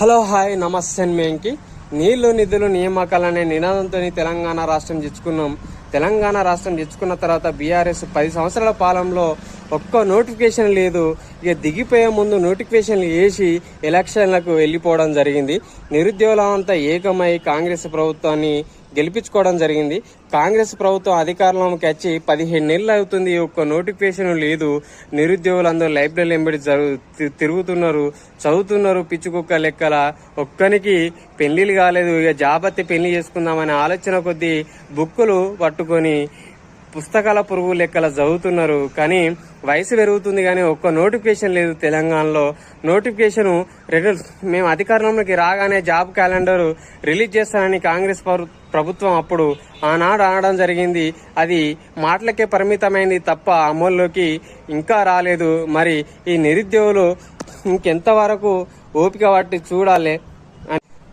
Hello hi నమస్తే మేంకి. నీళ్ళు నిధులు నియామకాలనే నినాదంతో తెలంగాణ రాష్ట్రం తెచ్చుకున్నాం తెలంగాణ రాష్ట్రం తెచ్చుకున్న తర్వాత బీఆర్ఎస్ పది సంవత్సరాల పాలనలో ఒక్క నోటిఫికేషన్ లేదు. ఇక దిగిపోయే ముందు నోటిఫికేషన్లు వేసి ఎలక్షన్లకు వెళ్ళిపోవడం జరిగింది. నిరుద్యోగులంతా ఏకమై కాంగ్రెస్ ప్రభుత్వాన్ని గెలిపించుకోవడం జరిగింది. కాంగ్రెస్ ప్రభుత్వం అధికారంలోకి వచ్చి పదిహేను నెలలు అవుతుంది. ఒక్క నోటిఫికేషన్ లేదు. నిరుద్యోగులందరూ లైబ్రరీ ఎంబడి జరుగు తిరుగుతున్నారు. చదువుతున్నారు. పిచ్చుకుక్క లెక్కల. ఒక్కనికి పెళ్ళిళ్ళు కాలేదు. ఇక జాబత్తి పెళ్ళి చేసుకుందామనే ఆలోచన కొద్దీ బుక్కులు పట్టుకొని పుస్తకాల పురుగు లెక్కల చదువుతున్నారు. కానీ వయసు పెరుగుతుంది కానీ ఒక్క నోటిఫికేషన్ లేదు తెలంగాణలో. నోటిఫికేషన్ రెండు మేము అధికారంలోకి రాగానే జాబ్ క్యాలెండర్ రిలీజ్ చేస్తానని కాంగ్రెస్ ప్రభుత్వం అప్పుడు ఆనాడు అనడం జరిగింది. అది మాటలకే పరిమితమైంది తప్ప అమల్లోకి ఇంకా రాలేదు. మరి ఈ నిరుద్యోగులు ఇంకెంత వరకు ఓపిక పట్టి చూడాలి?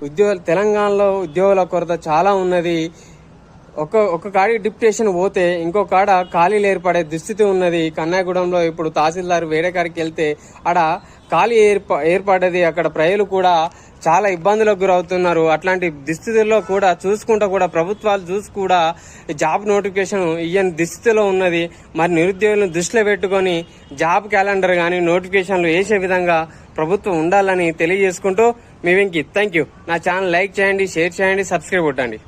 ఉద్యోగ తెలంగాణలో ఉద్యోగుల కొరత చాలా ఉన్నది. ఒక ఒక కాడి డిప్యుటేషన్ పోతే ఇంకో కాడ ఖాళీలు ఏర్పడే దుస్థితి ఉన్నది. కన్నాగూడెంలో ఇప్పుడు తహసీల్దార్ వేరే కాడికి వెళ్తే ఆడ ఖాళీ ఏర్ప ఏర్పడ్డది. అక్కడ ప్రజలు కూడా చాలా ఇబ్బందులకు గురవుతున్నారు. అట్లాంటి దుస్థితుల్లో కూడా చూసుకుంటూ కూడా ప్రభుత్వాలు చూసి కూడా జాబ్ నోటిఫికేషన్ ఇయ్యని దుస్థితిలో ఉన్నది. మరి నిరుద్యోగులను దృష్టిలో పెట్టుకొని జాబ్ క్యాలెండర్ కానీ నోటిఫికేషన్లు వేసే విధంగా ప్రభుత్వం ఉండాలని తెలియజేసుకుంటూ మీ వెంకి. Thank you. నా ఛానల్ లైక్ చేయండి షేర్ చేయండి సబ్స్క్రైబ్ కొట్టండి.